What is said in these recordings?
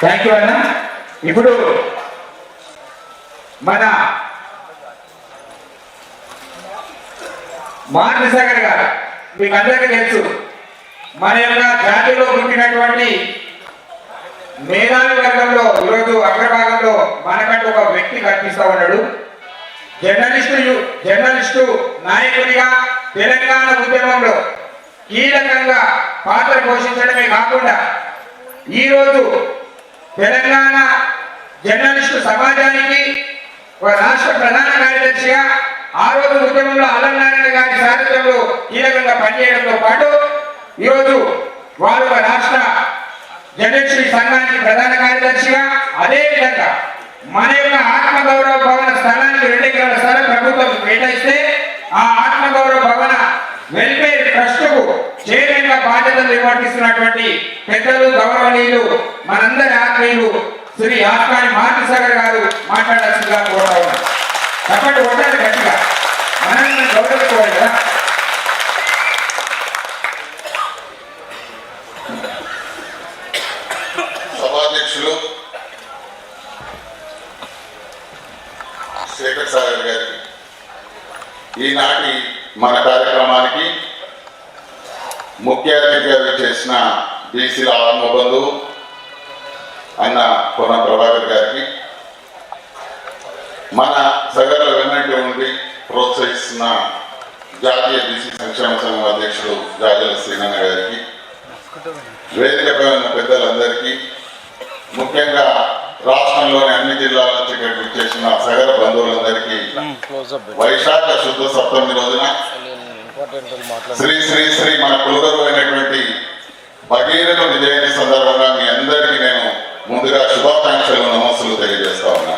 Thank you అన్న ఇప్పుడు మన మానసాగర్ గారు మీకు అందరికీ తెలుసు మన యొక్క జాతిలో పుట్టినటువంటి మేధావి వర్గంలో ఈరోజు అగ్రభాగంలో మనకంటూ ఒక వ్యక్తి కనిపిస్తూ ఉన్నాడు. జర్నలిస్టు జర్నలిస్టు నాయకునిగా తెలంగాణ ఉద్యమంలో కీలకంగా పాత్ర పోషించడమే కాకుండా ఈరోజు తెలంగాణ జర్నలిస్టు సమాజానికి ఒక రాష్ట్ర ప్రధాన కార్యదర్శిగా ఆ రోజు ఉద్యమంలో అల్లనారాయణ గారి సారథ్యంలో కీలకంగా పనిచేయడంతో పాటు ఈరోజు వారు రాష్ట్ర జర్నలిస్టు సంఘానికి ప్రధాన కార్యదర్శిగా అదే విధంగా మన యొక్క ఆత్మగౌరవ భవన స్థలానికి రెండు ఎకరాల స్థలం ప్రభుత్వం కేటాయిస్తే ఆ ఆత్మగౌరవ భవన వెల్ఫేర్ ట్రస్ట్కు చైర్మన్ బాధ్యతలు నిర్వర్తిస్తున్నటువంటి పెద్దలు గౌరవనీయులు మనందరి ఆత్మీయులు శ్రీ ఆస్కాని మారుసాగర్ గారు మాట్లాడాల్సిందిగా కోరుతా ఉన్నారు తప్పటి కొట్టాలి గట్టిగా. మనల్ని గౌరవించుకోవాలి కదా. సభాధ్యక్షులు శేఖర్ సాగర్ గారికి ఈనాటి మన కార్యక్రమానికి ముఖ్య అతిథిగా చేసిన బీసీల ఆత్మబంధు అన్న కొన ప్రభాకర్ గారికి మన సగర్ల వెన్నట్టు ఉండి ప్రోత్సహిస్తున్న జాతీయ బీసీ సంక్షేమ సంఘం అధ్యక్షుడు జాజల శ్రీనన్న గారికి వేదికపై ఉన్న పెద్దలందరికీ ముఖ్యంగా రాష్ట్రంలోని అన్ని జిల్లాల నుంచి ఇక్కడికి వచ్చేసిన సగర బంధువులందరికీ వైశాఖ శుద్ధ సప్తమి రోజున శ్రీ శ్రీ శ్రీ మన కులగురు అయినటువంటి భగీరథ జయంతి సందర్భంగా మీ అందరికీ నేను ముందుగా శుభాకాంక్షలు నమస్సులు తెలియజేస్తా ఉన్నా.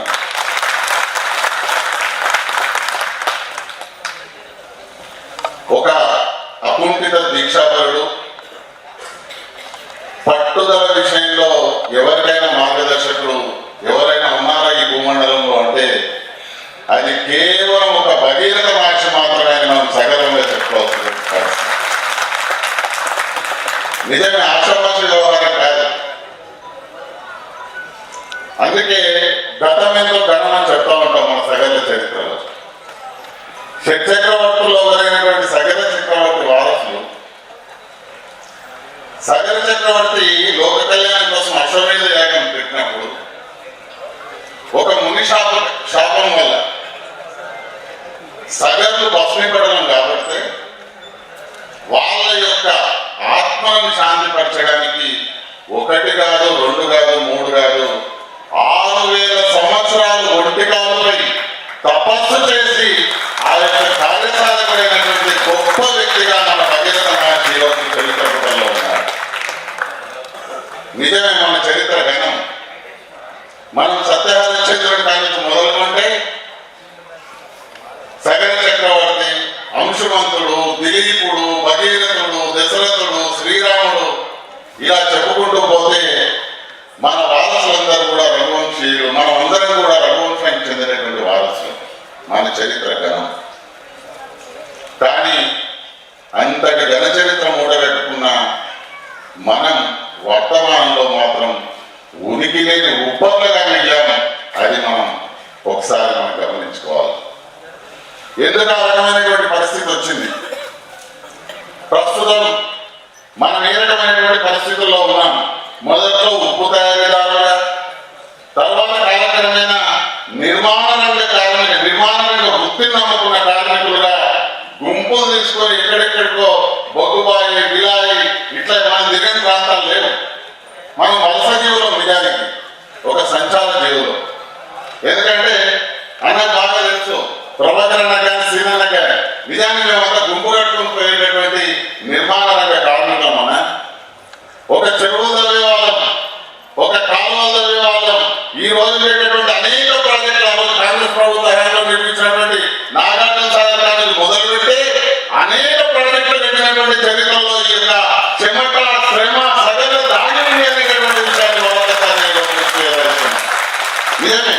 ఒక అకుంఠిత దీక్షాపరుడు పట్టుదల విషయంలో ఎవరికైనా మార్గదర్శకులు ఎవరైనా ఉన్నారా ఈ భూమండలంలో అంటే అది కేవలం ఒక భగీరథ భాష మాత్రమే మనం నిజమే ఆశాభాష వ్యవహారం కాదు. అందుకే గతమెంతో గణం అని చెప్తా ఉంటాం మన సగర్ల చరిత్రలో. షట్చక్రవర్తుల్లో ఒకరైనటువంటి సగర చక్రవర్తి వారసులు సగర చక్రవర్తి లోక కళ్యాణం కోసం అశ్వమేధ యాగం పెట్టినప్పుడు ఒక ముని శాప శాపం వల్ల సగర్లు భస్మీపడడం కాబట్టి వాళ్ళ యొక్క ఆత్మలను శాంతిపరచడానికి ఒకటి కాదు రెండు కాదు మూడు కాదు ఆరు వేల సంవత్సరాలు ఒంటికాలపై తపస్సు చేసి ఆ యొక్క కార్యసాధకుడైనటువంటి గొప్ప వ్యక్తిగా మన భగీరథ మహర్షి చరిత్ర పుటంలో ఉన్నారు. నిజమే మన చరిత్ర ఘనం. మనం సత్యహరిశ్చంద్రుడి కానుంచి మొదలుకుంటే సగర చక్రవర్తి అంశుమంతుడు దిలీపు చరిత్ర ఘనం కానీ అంతటి ఘన చరిత్ర మూడగట్టుకున్న మనం వర్తమానంలో మాత్రం ఉనికి లేని ఉప్పలుగా మిగిలాము అది మనం ఒకసారి మనం గమనించుకోవాలి. ఎందుకు ఆ రకమైనటువంటి పరిస్థితి వచ్చింది? ప్రస్తుతం మనం ఏ రకమైనటువంటి పరిస్థితుల్లో ఉన్నాం మొదట్లో ఉప్పు తయారీదారుగా తర్వాత కాలక్రమేణా నిర్మాణ రంగ కార్మిక నిర్మాణ రంగ వృత్తిని నమ్ముకున్న కార్మికులుగా గుంపులు తీసుకొని ఎక్కడెక్కడికో బొగ్గుబాయి బిలాయి ఇట్లా మనం తిరిగిన ప్రాంతాలు లేవు. మనం వలస జీవులం నిజానికి ఒక సంచార జీవులు. ఎందుకంటే అన్న బాగా తెలుసు ప్రభాకర్ అన్న కానీ సీనన్న కానీ నిజానికి మేమంతా గుంపు కట్టుకుని పోయేటటువంటి నిర్మాణ రంగ కార్మికులం మన ఒక చెరువు తవ్వే వాళ్ళం ఒక కాలువ తవ్వే వాళ్ళం. ఈ రోజు ఉండేటటువంటి అనేక ప్రాజెక్టులు ఆ రోజు కాంగ్రెస్ ప్రభుత్వ హయాంలో నిర్మించినటువంటి నాగార్జున సాగర్ కాలేజీ మొదలుపెట్టి అనేక ప్రాజెక్టులు కట్టినటువంటి చరిత్రలో ఈ యొక్క చెమట శ్రమ సగల దాగి ఉంది అనేటటువంటి విషయాన్ని మరొకసారి నేను గుర్తు చేయదలుచుకున్నాను. నిజమే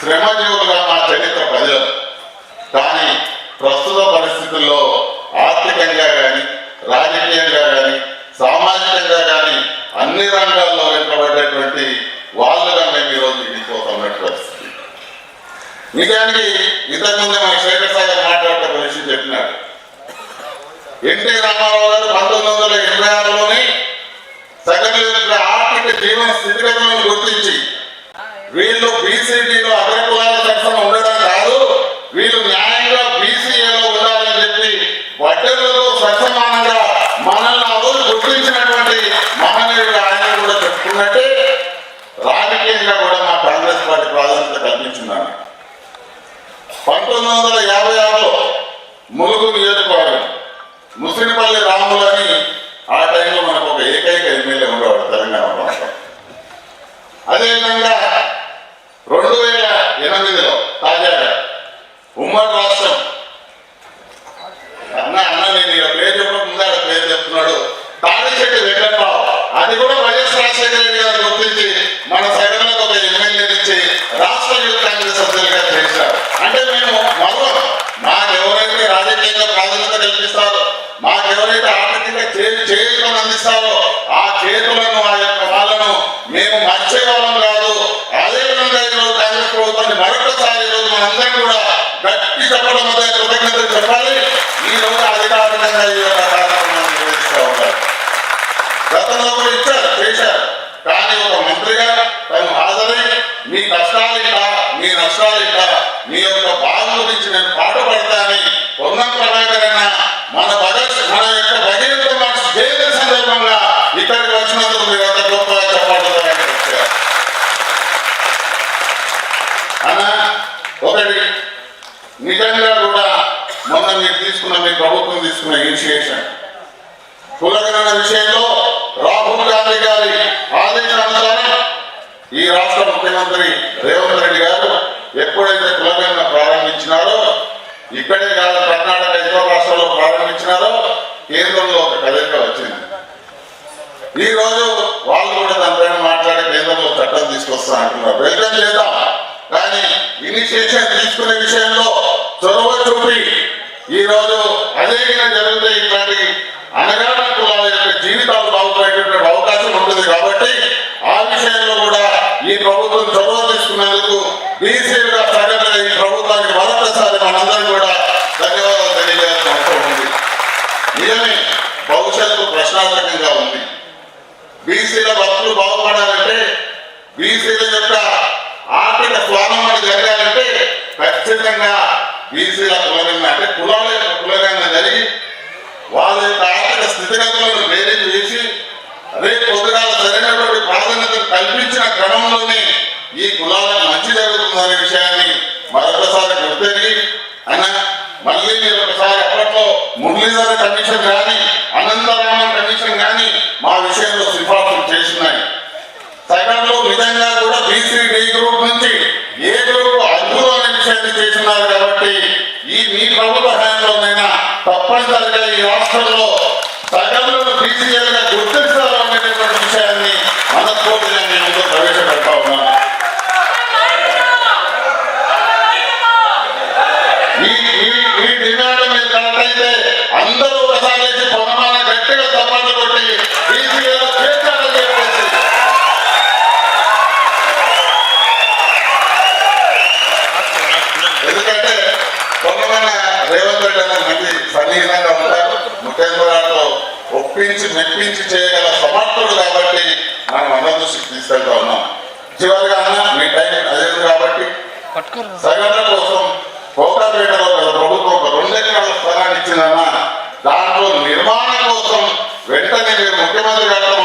శ్రమజీవులుగా మా చరిత్ర ప్రజలు కానీ ప్రస్తుత పరిస్థితుల్లో ఆర్థికంగా కానీ రాజకీయంగా కానీ సామాజికంగా కానీ అన్ని రంగాల్లో వెనుకబడ్డటువంటి వాళ్ళుగా మేము ఈరోజు మిగిలిపోతున్న పరిస్థితి నిజానికి ఇంతకుముందే మన శేఖర్ సాగర్ మాట్లాడుతూ ఒక విషయం చెప్పినాడు ఎన్టీ రామారావు గారు పంతొమ్మిది వందల ఇరవై ఆరులోనే సగం ఆర్థిక జీవన స్థితిగతులను గుర్తించి వీళ్ళు బీసీడీలో అగ్రకులాల తరఫున ఉండడం కాదు వీళ్ళు న్యాయంగా బీసీఏలో ఉండాలని చెప్పి వడ్డర్లతో సత్యమానంగా మనల్ని ఆ రోజు గుర్తించినటువంటి మహనీయుడు ఆయన కూడా చెప్పుకున్నట్టే రాజకీయంగా కూడా మా కాంగ్రెస్ పార్టీ ప్రాధాన్యత కల్పించిందని. పంతొమ్మిది వందల యాభై ఆరులో ములుగు నియోజకవర్గం ముసిరిపల్లి రాములని అని ఆ టైంలో మనకు ఒక ఏకైక ఎమ్మెల్యే ఉండేవాడు తెలంగాణ రాష్ట్రం అదేవిధంగా రెండు వేల ఎనిమిదిలో తాజాగా ఉమ్మడి రాష్ట్రం అన్న అన్న నేను ఇలా పేరు చెప్పకుండా ఆయన పేరు చెప్తున్నాడు తాడిచెట్టు వెంకట్రావు అది కూడా వైఎస్ రాజశేఖర రెడ్డి గారు గుర్తించి మన సగంలో ఒక ఎమ్మెల్యే ఇచ్చి రాష్ట్ర యూత్ కాంగ్రెస్ సభ్యులుగా చేశారు అంటే మేము మరో మాకెవరైతే రాజకీయంగా ప్రాధాన్యత కల్పిస్తారో మాకెవరైతే ఆర్థికంగా చేతి చేతులను అందిస్తారో ఆ చేతులను ఆ యొక్క వాళ్ళను మేము మర్చే వాళ్ళం కాదు. అదే విధంగా ఈరోజు కాంగ్రెస్ ప్రభుత్వాన్ని మరొకసారి ఈరోజు మనందరం కూడా గట్టి చెప్పడం మధ్య కృతజ్ఞతలు చెప్పాలి ఈ రోజు అధికారికంగా ఈ యొక్క కార్యక్రమాన్ని నిర్వహిస్తూ ఉంటారు గతంలో కూడా ఇచ్చారు చేశారు కానీ ఒక మంత్రిగా తను హాజరై మీ కష్టాలు ఇంకా మీ నష్టాలు ఇంకా మీ యొక్క బాధ గురించి నేను పాటుపడతానని పొన్నం ప్రభాకర్ అన్న మన భగత్ మన యొక్క భగీరథ మనసు జయంతి సందర్భంగా ఇక్కడికి వచ్చినందుకు మీరు అంత గొప్పగా చెప్పాలని అన్న ఒకటి నిజంగా కూడా మొన్న మీరు తీసుకున్న మీ ప్రభుత్వం తీసుకున్న ఇనిషియేషన్ కులగణన విషయంలో రాహుల్ గాంధీ గారి ఆదేశానుసారం ఈ రాష్ట్ర ముఖ్యమంత్రి రేవంత్ ఎప్పుడైతే కులగణన ప్రారంభించినారో ఇక్కడే కాదు కర్ణాటక ఇతర రాష్ట్రాల్లో ప్రారంభించినారో కేంద్రంలో ఒక కదలిక వచ్చింది. ఈ రోజు వాళ్ళు కూడా దానిపైన మాట్లాడి కేంద్రంలో చట్టం తీసుకొస్తా అంటున్నారు. వెల్కమ్ చేద్దాం. కానీ ఇనిషియేషన్ తీసుకునే విషయంలో చొరవ చూపి ఈ రోజు అదేవిధంగా జరిగితే ఇట్లాంటి అనగాన కులాల యొక్క జీవితాలు బాగుపడేటటువంటి అవకాశం ఉంటుంది కాబట్టి ఆ విషయంలో కూడా ఈ ప్రభుత్వం చొరవ తీసుకున్నందుకు బీసీలుగా సగటుగా ఈ ప్రభుత్వానికి మరొకసారి మనందరం కూడా ధన్యవాదాలు తెలియజేయాల్సిన అవసరం ఉంది నిజమే భవిష్యత్తు ప్రశ్నార్థకంగా ఉంది. బీసీల బతుకులు బాగుపడాలంటే బీసీల యొక్క ఆర్థిక స్వాతంత్రం జరగాలంటే ఖచ్చితంగా బీసీల కులగన్న అంటే కులాల యొక్క కులగన్న జరిగి వాళ్ళ యొక్క ఆర్థిక స్థితిగతులను బేరీజ్ వేసి రేపు పొద్దుగాల సరైనటువంటి ప్రాధాన్యతను కల్పించిన క్రమంలోనే ఈ కులాలకు మరొకసారి గుర్తెరిగి అన్న మళ్ళీ మీరు ఒకసారి అప్పట్లో మురళీధర కమిషన్ కానీ అనంతరామన్ కమిషన్ కానీ మా విషయంలో సిఫార్సులు చేస్తున్నాయి. సగంలో విధంగా కూడా బీసీ డి గ్రూప్ నుంచి ఏ గ్రూప్ అద్భుతమైన అనే విషయాన్ని చేస్తున్నారు కాబట్టి ఈ మీ ప్రభుత్వ హయాంలోనైనా తప్పనిసరిగా ఈ రాష్ట్రంలో సగంలో బీసీఎల్గా గుర్తిస్తారు అనేటువంటి విషయాన్ని మనస్ఫూర్తిగా నేను ముందు ప్రవేశపెడతా ఉన్నాను ఈ ఈ ఈ డిమాండ్ మీరు కరెక్ట్ అయితే అందరూ ఒకసారి లేచి పొగమాన గట్టిగా తప్పట్లు కొట్టి బీసీఏలో చేర్చాలని చెప్పేసి ఎందుకంటే పొగమాన రేవంత్ రెడ్డి అనే మంచి సన్నిహితంగా ఉంటారు. ఒప్పించి మెప్పించి చేయగల సమర్థుడు కాబట్టి మనం అందరి దృష్టికి తీసుకెళ్తా ఉన్నాం. చివరిగా అన్న మీ టైం అదే కాబట్టి సగటుల కోసం కోకాపేటలో గల ప్రభుత్వం ఒక రెండు ఎకరాల స్థలాన్ని ఇచ్చిందన్న దాంట్లో నిర్మాణం కోసం వెంటనే మీరు ముఖ్యమంత్రి గారితో